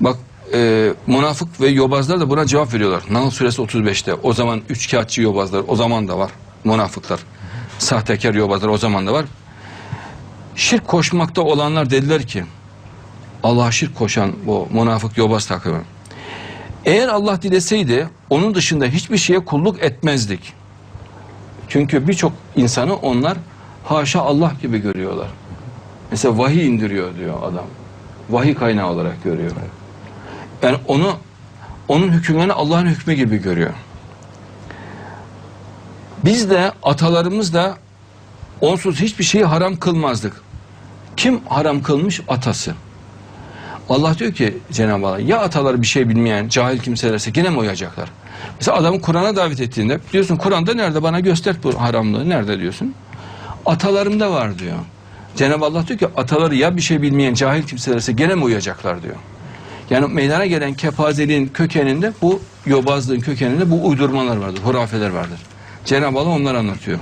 Bak e, münafık ve yobazlar da buna cevap veriyorlar. Nahl suresi 35'te. O zaman üç kağıtçı yobazlar o zaman da var. Münafıklar. Sahtekar yobazlar o zaman da var. Şirk koşmakta olanlar dediler ki Allah'a şirk koşan bu münafık yobaz takımı. Eğer Allah dileseydi onun dışında hiçbir şeye kulluk etmezdik. Çünkü birçok insanı onlar haşa Allah gibi görüyorlar. Mesela vahiy indiriyor diyor adam. Vahiy kaynağı olarak görüyor. Yani onu onun hükümlerini Allah'ın hükmü gibi görüyor. Biz de atalarımız da onsuz hiçbir şeyi haram kılmazdık. Kim haram kılmış? Atası. Allah diyor ki Cenab-ı Allah ya ataları bir şey bilmeyen cahil kimselerse gene mi uyacaklar? Mesela adamı Kur'an'a davet ettiğinde diyorsun Kur'an'da nerede bana göster bu haramlığı nerede diyorsun? Atalarımda var diyor. Cenab-ı Allah diyor ki ataları ya bir şey bilmeyen cahil kimselerse gene mi uyacaklar diyor. Yani meydana gelen kepazeliğin kökeninde bu yobazlığın kökeninde bu uydurmalar vardır, hurafeler vardır. Cenab-ı Allah onları anlatıyor.